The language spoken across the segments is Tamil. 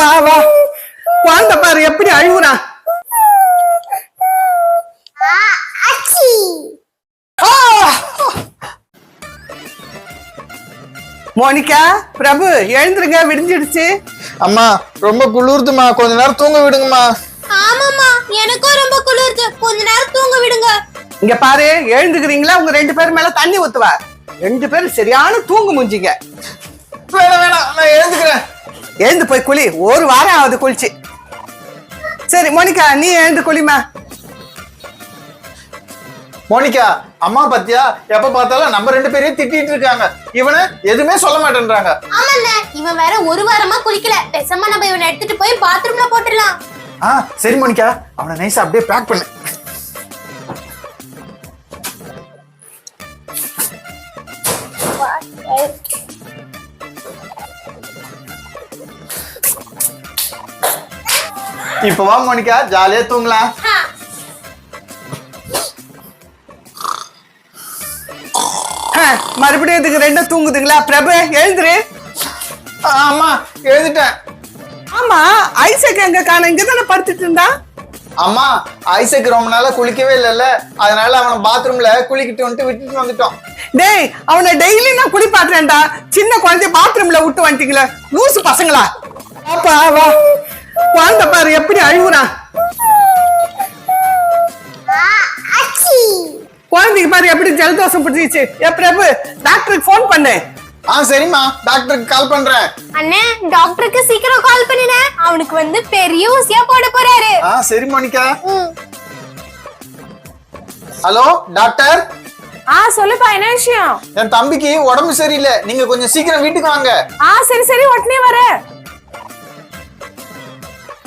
பாப்பா வா. குழந்தை பாரு எப்படி அழுகுறான் ஆ! மோனிகா பிரபு எழுந்துருங்க விடிஞ்சிடுச்சு. அம்மா ரொம்ப குளிர்துமா கொஞ்ச நேரம் தூங்க விடுங்கம்மா. ஆமாமா எனக்கும் ரொம்ப குளிருது. கொஞ்ச நேரம் தூங்க விடுங்க. இங்க பாரு எழுந்துக்கிறீங்களா? உங்க ரெண்டு பேரும் மேல தண்ணி ஊத்துவா. ரெண்டு பேரும் சரியான தூங்கு முஞ்சிங்க. வேணாம் வேணாம் நான் எழுந்துக்கிறேன். எழுந்து போய் குளி. ஒரு வாரம் ஆகுது குளிச்சு. சரி மோனிகா நீ எழுந்து குளிமா. மோனிகா அம்மா பாத்தியா? எப்ப பார்த்தாலும் நம்ம ரெண்டு பேரையும் திட்டிட்டு இருக்காங்க. இவனை எதுவுமே சொல்ல மாட்டேன்றாங்க. ஆமாண்ணே இவன் வேற ஒரு வாரமா குளிக்கல. பேசாம நம்ம இவனை எடுத்துட்டு போய் பாத்ரூம்ல போட்டுடலாம். ஆ சரி மோனிகா. அவனை நைஸா அப்படியே பேக் பண்ணு. இப்ப வா மோனிகா ஜாலியா தூங்கலாம். மறுபடியும் இதுக்கு ரெண்டும் தூங்குதுங்களா? பிரபு எழுந்துரு. ஆ, அம்மா எழுதிட்டேன் ஆமா ஐசக் எங்க காண இங்க தானே படுத்துட்டு இருந்தா? அம்மா ஐசக் ரொம்ப நாளா குளிக்கவே இல்லைல்ல. அதனால அவனை பாத்ரூம்ல குளிக்கிட்டு வந்துட்டு விட்டுட்டு வந்துட்டோம். டேய் அவனை டெய்லி நான் குளிப்பாட்டுறேன்டா. சின்ன குழந்தைய பாத்ரூம்ல விட்டு வந்துட்டீங்களே. லூசு பசங்களா. பாப்பா வா. குழந்தை பாரு எப்படி அழுகுறான் குழந்தைக்கு பாரு எப்படி ஜலதோஷம் பிடிச்சிச்சு பிரபு டாக்டருக்கு ஃபோன் பண்ணு. ஆ சரிம்மா டாக்டருக்கு கால் பண்றேன். அண்ணே டாக்டருக்கு சீக்கிரம் கால் பண்ணினேன் அவனுக்கு வந்து பெரிய ஊசியா போட போறாரு. ஆ சரி மோனிகா. Hello doctor? ஆ சொல்லுப்பா என்ன விஷயம்? என் தம்பிக்கு உடம்பு சரியில்லை. நீங்க கொஞ்சம் சீக்கிரம் வீட்டுக்கு வாங்க. ஆ சரி சரி உடனே வரேன்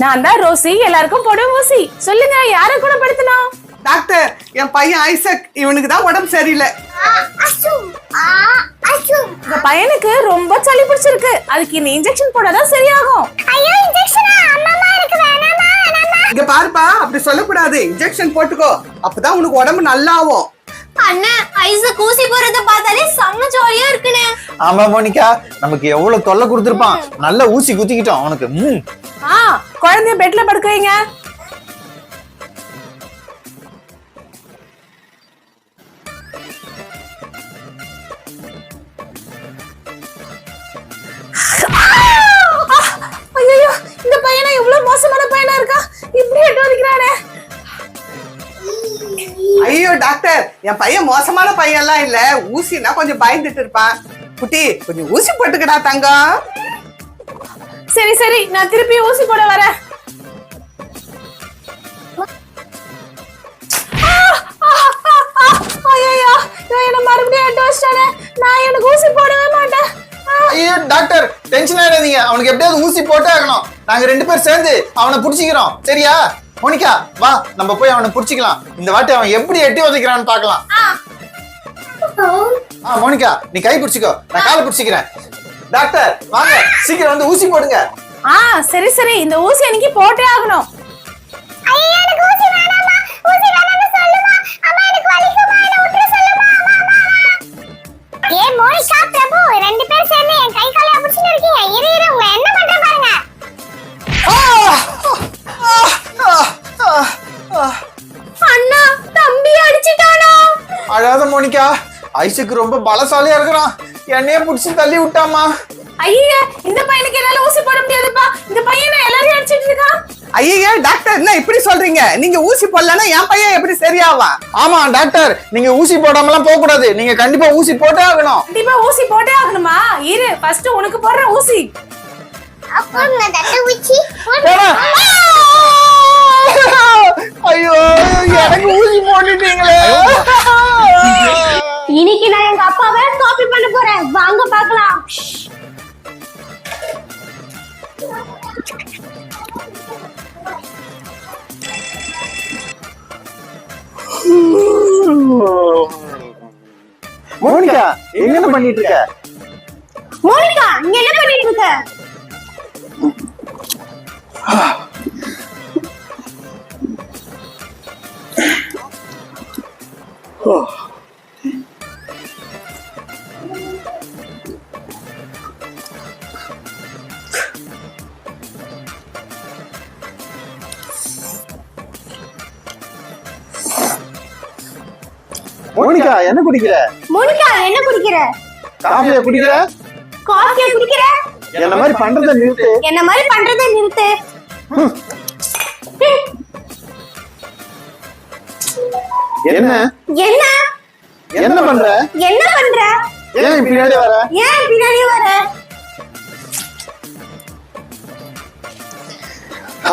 நான் தான் ரோசி எல்லாருக்கும் போட ஊசி. சொல்லுங்க யாரை கூட படுத்தணும் டாக்டர் என் பையன் ஐசக். இவனுக்கு தான் உடம்பு சரியில்லை. இந்த பையனுக்கு ரொம்ப சளி பிடிச்சிருக்கு. அதுக்கு இந்த இன்ஜெக்ஷன் போடாதான் சரியாகும். ஐயோ இன்ஜெக்ஷனா அம்மா இருக்கு வேணாமா வேணாமா? இங்க பாருப்பா அப்படி சொல்லக்கூடாது. இன்ஜெக்ஷன் போட்டுக்கோ. அப்பதான் உனக்கு உடம்பு நல்லா ஆகும் அண்ணா ஐசக் ஊசி போறத பார்த்தாலே செம்ம ஜாலியா இருக்குனே ஆமா மோனிகா நமக்கு எவ்வளவு தொல்லை கொடுத்துருப்பான். நல்ல ஊசி குத்திக்கிட்டோம் அவனுக்கு. ம். ஆ குழந்தைய பெட்ல படுக்க வைங்க இந்த பையனா இவ்வளவு மோசமான பையனா இருக்கா? இப்படி எட்டு வலிக்கிறானே. ஐயோ டாக்டர் என் பையன் மோசமான பையன்லாம் இல்ல. ஊசினா கொஞ்சம் பயந்துட்டு இருப்பான். குட்டி கொஞ்சம் ஊசி போட்டுக்கடா தங்கம். சரி சரி நான் திருப்பி ஊசி போட வரேன். டாக்டர் டென்ஷன் ஆயிடாதீங்க அவனுக்கு எப்படியாவது ஊசி போட்டே ஆகணும். நாங்க ரெண்டு பேர் சேர்ந்து அவனை புடிச்சிக்கிறோம். சரியா? மோனிகா வா நம்ம போய் அவனை புடிச்சிக்கலாம். இந்த வாட்டி அவன் எப்படி எட்டி உதைக்கிறான்னு பார்க்கலாம். ஆ மோனிகா நீ கை பிடிச்சிக்கோ. நான் காலை பிடிச்சிக்கிறேன். டாக்டர் வாங்க. சீக்கிரம் வந்து ஊசி போடுங்க. ஆ சரி சரி. இந்த ஊசி எனக்கு போட்டே ஆகணும். ஐயோ எனக்கு ஊசி வேணாமா ஊசி வேணாம்னு சொல்லுமா. அம்மா எனக்கு வலிக்குமா? என்ன விட்டுற சொல்லுமா? ஏ மோனிகா பிரபு. ரெண்டு பேரும் சேர்ந்து என் கை காலை பிடிச்சிட்டு இருக்கீங்க. இரு இரு. உங்க என்ன பண்ற பாருங்க. அண்ணா தம்பி அடிச்சிட்டானா? அழாத மோனிகா. ஐசுக்கு ரொம்ப பலசாலியா இருக்கிறான். என்னையே பிடிச்சி தள்ளி விட்டாமா ஐயா இந்த பையனுக்கு என்னால ஊசி போட முடியாதுப்பா. இந்த பையனை எல்லாரையும் அடிச்சிட்டு இருக்கான் ஐயா டாக்டர் என்ன இப்படி சொல்றீங்க? நீங்க ஊசி போடலன்னா என் பையன் எப்படி சரியாவான் ஆமா டாக்டர் நீங்க ஊசி போடாமலாம் போக கூடாது நீங்க கண்டிப்பா ஊசி போட்டே ஆகணும். கண்டிப்பா ஊசி போட்டே ஆகணுமா? இரு ஃபர்ஸ்ட் உனக்கு போடுற ஊசி. அப்போ நான் தட்ட ஊச்சி போடா. மோனிகா என்ன பண்ணிட்டு இருக்க? மோனிகா நீ என்ன பண்ணிட்டு இருக்க? மோனிகா என்ன குடிக்கிற? மோனிகா என்ன குடிக்கிற? காஃபியா குடிக்கிற? காஃபியா குடிக்கிற? என்ன மாதிரி பண்றத நிறுத்து. என்ன மாதிரி பண்றதை நிறுத்து? என்ன? என்ன? என்ன பண்ற? என்ன பண்ற? ஏன் பின்னாடி வர? ஏன் பின்னாடி வர?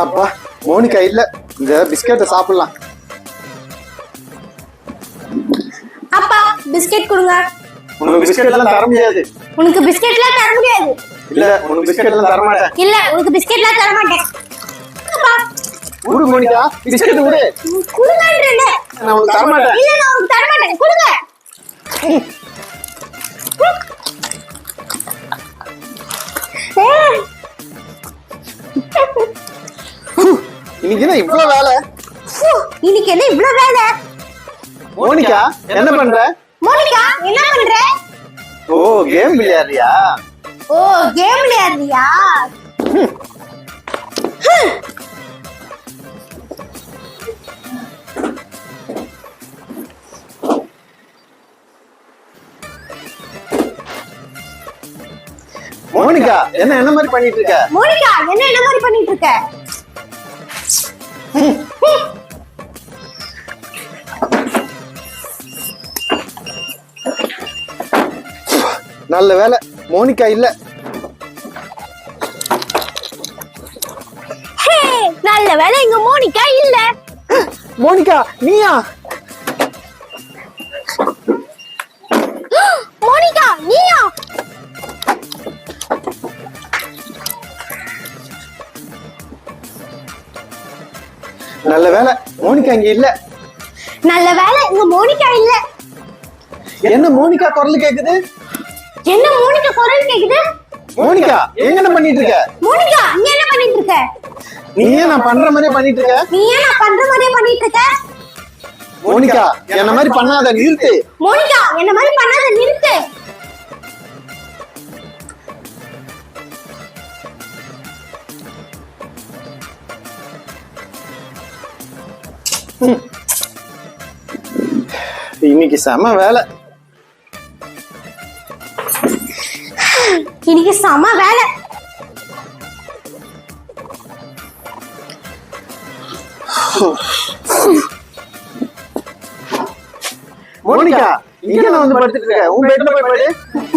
அப்பா மோனிகா இல்ல. இந்த பிஸ்கெட்டை சாப்பிடலாம். பிஸ்கெட் கொடுங்க. உனக்கு பிஸ்கெட் எல்லாம் தர முடியாது. உனக்கு பிஸ்கெட்லாம் தர முடியாது. இல்ல உனக்கு பிஸ்கெட் எல்லாம் தர மாட்டேன். இல்ல உனக்கு பிஸ்கெட்லாம் தர மாட்டேன். விடு மோனிகா. பிஸ்கெட் விடு. கொடுங்கன்றேன். நான் உனக்கு தர மாட்டேன். இல்ல நான் உனக்கு தர மாட்டேன். கொடுங்க. இன்னைக்கு என்ன இவ்வளவு வேலை? இன்னைக்கு என்ன இவ்ளோ வேலை? மோனிகா என்ன பண்ற? மோனிகா என்ன பண்ற? ஓ கேம் விளையாடுறியா? ஓ கேம் விளையாடுறியா? மோனிகா என்ன என்ன மாதிரி பண்ணிட்டு இருக்க? மோனிகா என்ன என்ன மாதிரி பண்ணிட்டு இருக்க? நல்ல வேலை. மோனிகா இல்ல. ஹே, நல்ல வேலை இங்க மோனிகா இல்ல. மோனிகா நீயா? மோனிகா நீயா? நல்ல வேலை. மோனிகா இங்க இல்ல. நல்ல வேலை இங்க மோனிகா இல்ல. என்ன மோனிகா குரல் கேக்குது? என்ன மோனிகா குரல் கேக்குது? மோனிகா எங்க என்ன பண்ணிட்டு இருக்க மோனிகா நீ என்ன பண்ணிட்டு இருக்க நீ ஏன் நான் பண்ற மாதிரியே பண்ணிட்டு இருக்க நீ ஏன் நான் பண்ற மாதிரியே பண்ணிட்டு இருக்க மோனிகா என்ன மாதிரி பண்ணாத நிறுத்து. மோனிகா என்ன மாதிரி பண்ணாத நிறுத்து. இன்னைக்கு செம வேலை. இன்னைக்கு செம வேலை. மோனிகா இங்க நான் வந்து படுத்துட்டு இருக்க உன் பெட்ல போய் படு.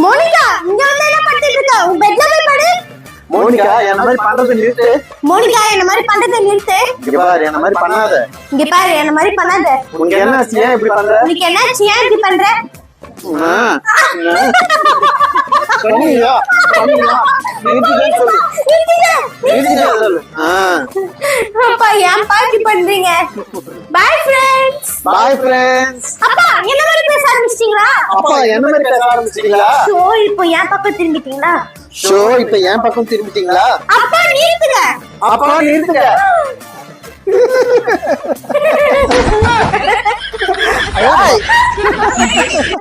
மோனிகா இங்க வந்து என்ன பண்ணிட்டு இருக்க? உன் பெட்ல போய் படு. மோனிகா என்ன மாதிரி பண்றதை நிறுத்து. மோனிகா என்ன மாதிரி பண்றதை நிறுத்து. இங்க பாரு என்ன மாதிரி பண்ணாத. இங்க பாரு என்ன மாதிரி பண்ணாத. உனக்கு என்ன ஆச்சு? ஏன் இப்படி பண்ற? உனக்கு என்னாச்சு ஏன் இப்படி பண்ற? பண்ணியா? பண்ணியா? நிறுத்திட்டேன்னு சொல்லு. நிறுத்திட்டேன்னு சொல்லு. ஆ. அப்பா ஏன் பாட்டி பண்றீங்க ஃப்ரெண்ட்ஸ். அப்பா என்ன மாதிரி பேச ஆரம்பிச்சிட்டீங்களா அப்பா என்ன மாதிரி பேச ஆரம்பிச்சிட்டீங்களா ஷோ இப்போ என் பக்கம் திரும்பிட்டீங்களா ஷோ இப்ப என் பக்கம் திரும்பிட்டீங்களா அப்பா நிறுத்துங்க அப்பா நிறுத்துங்க.